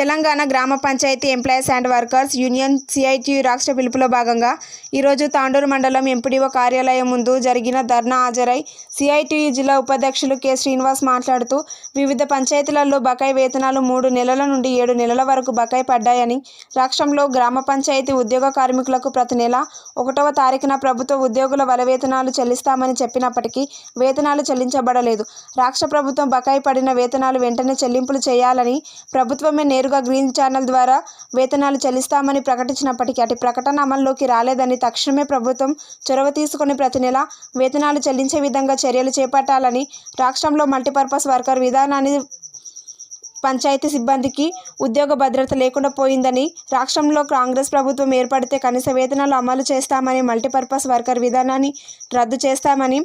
తెలంగాణ గ్రామ panchayat employees and workers union CITU రాష్ట్ర పిలుపులో భాగంగా ఈరోజు తాండూరు మండలం ఎంపీడీఓ కార్యాలయం ముందు జరిగిన ధర్నా హాజరై సిఐటియు జిల్లా ఉపాధ్యక్షులు కె. శ్రీనివాస్ మాట్లాడుతూ వివిధ పంచాయతీలలో బకాయి వేతనాలు మూడు నెలల నుండి ఏడు నెలల వరకు బకాయి పడ్డాయని రాష్ట్రంలో గ్రామ పంచాయతీ ఉద్యోగ కార్మికులకు ప్రతి నెల ఒకటవ తారీఖున ప్రభుత్వ ఉద్యోగుల వల వేతనాలు చెల్లిస్తామని చెప్పినప్పటికీ వేతనాలు చెల్లించబడలేదు. రాష్ట్ర ప్రభుత్వం బకాయి పడిన వేతనాలు వెంటనే చెల్లింపులు చేయాలని ప్రభుత్వమే నేరుగా గ్రీన్ ఛానల్ ద్వారా వేతనాలు చెల్లిస్తామని ప్రకటించినప్పటికీ అటు ప్రకటన అమల్లోకి రాలేదని తక్షణమే ప్రభుత్వం చొరవ తీసుకుని ప్రతి నెల వేతనాలు చెల్లించే విధంగా చర్యలు చేపట్టాలని రాష్ట్రంలో మల్టీపర్పస్ వర్కర్ విధానాన్ని పంచాయతీ సిబ్బందికి ఉద్యోగ భద్రత లేకుండా పోయిందని రాష్ట్రంలో కాంగ్రెస్ ప్రభుత్వం ఏర్పడితే కనీస వేతనాలు అమలు చేస్తామని మల్టీపర్పస్ వర్కర్ విధానాన్ని రద్దు చేస్తామని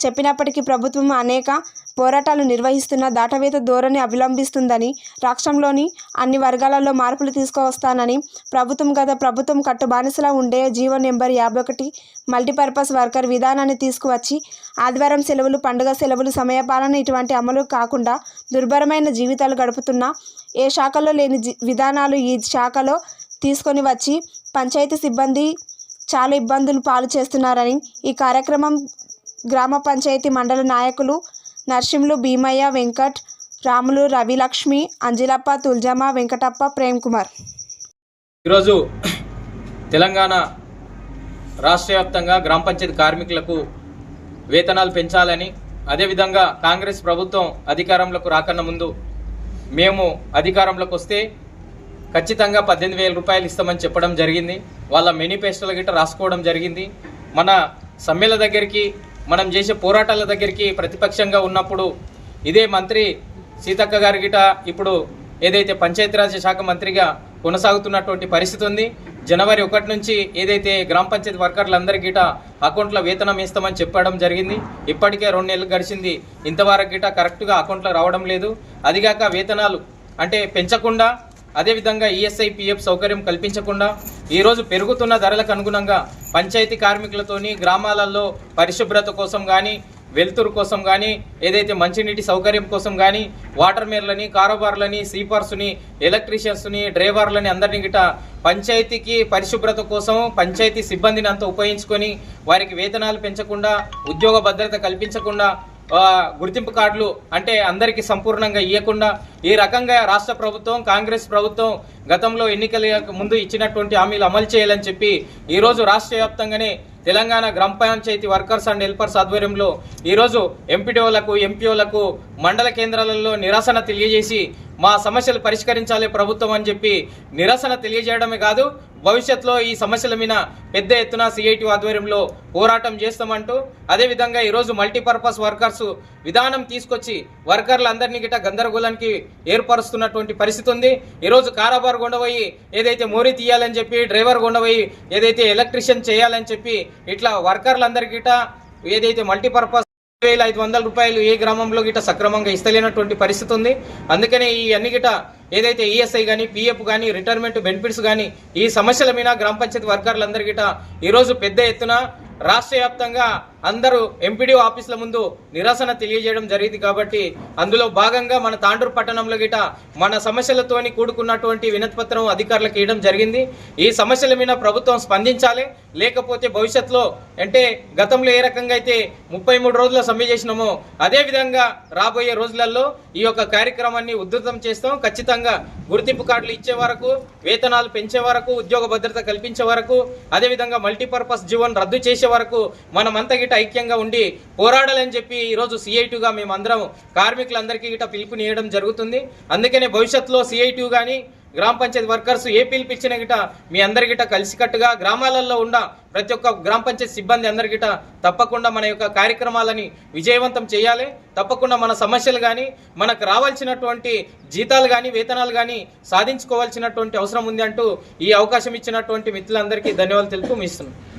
చెప్పినప్పటికీ ప్రభుత్వం అనేక పోరాటాలు నిర్వహిస్తున్న దాటవేత ధోరణి అవలంబిస్తుందని రాష్ట్రంలోని అన్ని వర్గాలలో మార్పులు తీసుకువస్తానని ప్రభుత్వం గత ప్రభుత్వం కట్టు బానిసలా ఉండే జీవో నెంబర్ యాభై ఒకటి మల్టీపర్పస్ వర్కర్ విధానాన్ని తీసుకువచ్చి ఆదివారం సెలవులు పండుగ సెలవులు సమయపాలన ఇటువంటి అమలు కాకుండా దుర్భరమైన జీవితాలు గడుపుతున్న ఏ శాఖలో లేని జీ- విధానాలు ఈ శాఖలో తీసుకొని వచ్చి పంచాయతీ సిబ్బంది చాలా ఇబ్బందులు పాలు చేస్తున్నారని ఈ కార్యక్రమం గ్రామ పంచాయతీ మండల నాయకులు నర్సింలు భీమయ్య వెంకట్ రాములు రవిలక్ష్మి అంజిలప్ప తుల్జమ్మ వెంకటప్ప ప్రేమ్ కుమార్. ఈరోజు తెలంగాణ రాష్ట్ర వ్యాప్తంగా గ్రామ పంచాయతీ కార్మికులకు వేతనాలు పెంచాలని అదేవిధంగా కాంగ్రెస్ ప్రభుత్వం అధికారంలోకి రాకన్నా ముందు మేము అధికారంలోకి వస్తే ఖచ్చితంగా పద్దెనిమిది వేల రూపాయలు ఇస్తామని చెప్పడం జరిగింది. వాళ్ళ మేనిఫెస్టోల గిట్ట రాసుకోవడం జరిగింది. మన సమ్మెల దగ్గరికి మనం చేసే పోరాటాల దగ్గరికి ప్రతిపక్షంగా ఉన్నప్పుడు ఇదే మంత్రి సీతక్క గారి గిట ఇప్పుడు ఏదైతే పంచాయతీరాజ్ శాఖ మంత్రిగా కొనసాగుతున్నటువంటి పరిస్థితి ఉంది. జనవరి ఒకటి నుంచి ఏదైతే గ్రామ పంచాయతీ వర్కర్లందరి గిట అకౌంట్లో వేతనం ఇస్తామని చెప్పడం జరిగింది. ఇప్పటికే రెండు నెలలు గడిచింది. ఇంతవరకు గిట కరెక్ట్గా అకౌంట్లో రావడం లేదు. అదిగాక వేతనాలు అంటే పెంచకుండా అదేవిధంగా ఈఎస్ఐ పిఎఫ్ సౌకర్యం కల్పించకుండా ఈరోజు పెరుగుతున్న ధరలకు అనుగుణంగా పంచాయతీ కార్మికులతోని గ్రామాలలో పరిశుభ్రత కోసం కానీ వెలుతురు కోసం కానీ ఏదైతే మంచినీటి సౌకర్యం కోసం కానీ వాటర్ మేర్లని కారోబార్లని స్వీపర్స్ని ఎలక్ట్రీషియన్స్ని డ్రైవర్లని అందరినీ గిట పంచాయతీకి పరిశుభ్రత కోసం పంచాయతీ సిబ్బందిని అంతా ఉపయోగించుకొని వారికి వేతనాలు పెంచకుండా ఉద్యోగ భద్రత కల్పించకుండా గుర్తింపు కార్డులు అంటే అందరికీ సంపూర్ణంగా ఇవ్వకుండా ఈ రకంగా రాష్ట్ర ప్రభుత్వం కాంగ్రెస్ ప్రభుత్వం గతంలో ఎన్నికల ముందు ఇచ్చినటువంటి హామీలు అమలు చేయాలని చెప్పి ఈరోజు రాష్ట్ర వ్యాప్తంగానే తెలంగాణ గ్రామ పంచాయతీ వర్కర్స్ అండ్ హెల్పర్స్ ఆధ్వర్యంలో ఈరోజు ఎంపీడీఓలకు ఎంపీఓలకు మండల కేంద్రాలలో నిరసన తెలియజేసి మా సమస్యలు పరిష్కరించాలి ప్రభుత్వం అని చెప్పి నిరసన తెలియజేయడమే కాదు భవిష్యత్తులో ఈ సమస్యల మీద పెద్ద ఎత్తున సిఐటి ఆధ్వర్యంలో పోరాటం చేస్తామంటూ అదేవిధంగా ఈరోజు మల్టీపర్పస్ వర్కర్స్ విధానం తీసుకొచ్చి వర్కర్లందరినీ గిట గందరగోళానికి ఏర్పరుస్తున్నటువంటి పరిస్థితి ఉంది. ఈరోజు కారాబార్ కొండపోయి ఏదైతే మోరీ తీయాలని చెప్పి డ్రైవర్ కొండపోయి ఏదైతే ఎలక్ట్రిషియన్ చేయాలని చెప్పి ఇట్లా వర్కర్లందరికీ గిట ఏదైతే మల్టీపర్పస్ వేల ఐదు వందల రూపాయలు ఏ గ్రామంలో గిట సక్రమంగా ఇస్తలేనటువంటి పరిస్థితి ఉంది. అందుకనే ఈ అన్ని గిట ఏదైతే ఈఎస్ఐ కానీ పిఎఫ్ కానీ రిటైర్మెంట్ బెనిఫిట్స్ కానీ ఈ సమస్యల మీద గ్రామ పంచాయతీ వర్కర్లందరి గిట ఈరోజు పెద్ద ఎత్తున రాష్ట్ర వ్యాప్తంగా అందరూ ఎంపీడీఓ ఆఫీసుల ముందు నిరసన తెలియజేయడం జరిగింది కాబట్టి అందులో భాగంగా మన తాండూరు పట్టణంలో గిట మన సమస్యలతోని కూడుకున్నటువంటి వినతిపత్రం అధికారులకు ఇవ్వడం జరిగింది. ఈ సమస్యల మీద ప్రభుత్వం స్పందించాలి. లేకపోతే భవిష్యత్తులో అంటే గతంలో ఏ రకంగా అయితే ముప్పై మూడు రోజుల సమ్మె చేసినామో అదేవిధంగా రాబోయే రోజులలో ఈ యొక్క కార్యక్రమాన్ని ఉధృతం చేస్తాం. ఖచ్చితంగా గుర్తింపు కార్డులు ఇచ్చే వరకు వేతనాలు పెంచే వరకు ఉద్యోగ భద్రత కల్పించే వరకు అదేవిధంగా మల్టీపర్పస్ జీవన్ రద్దు చేసే వరకు మనమంతా గిట ఐక్యంగా ఉండి పోరాడాలని చెప్పి ఈరోజు సిఐటిగా మేమందరం కార్మికులందరికీ గిట పిలుపునియడం జరుగుతుంది. అందుకనే భవిష్యత్తులో సిఐటి కానీ గ్రామ పంచాయతీ వర్కర్స్ ఏ పిలిపించిన గిట మీ అందరి గిట కలిసికట్టుగా గ్రామాలలో ఉన్న ప్రతి ఒక్క గ్రామ పంచాయతీ సిబ్బంది అందరి గిట తప్పకుండా మన యొక్క కార్యక్రమాలని విజయవంతం చేయాలి. తప్పకుండా మన సమస్యలు కానీ మనకు రావాల్సినటువంటి జీతాలు కానీ వేతనాలు కానీ సాధించుకోవాల్సినటువంటి అవసరం ఉంది అంటూ ఈ అవకాశం ఇచ్చినటువంటి మిత్రులందరికీ ధన్యవాదాలు తెలుపు మీ ఇస్తున్నాను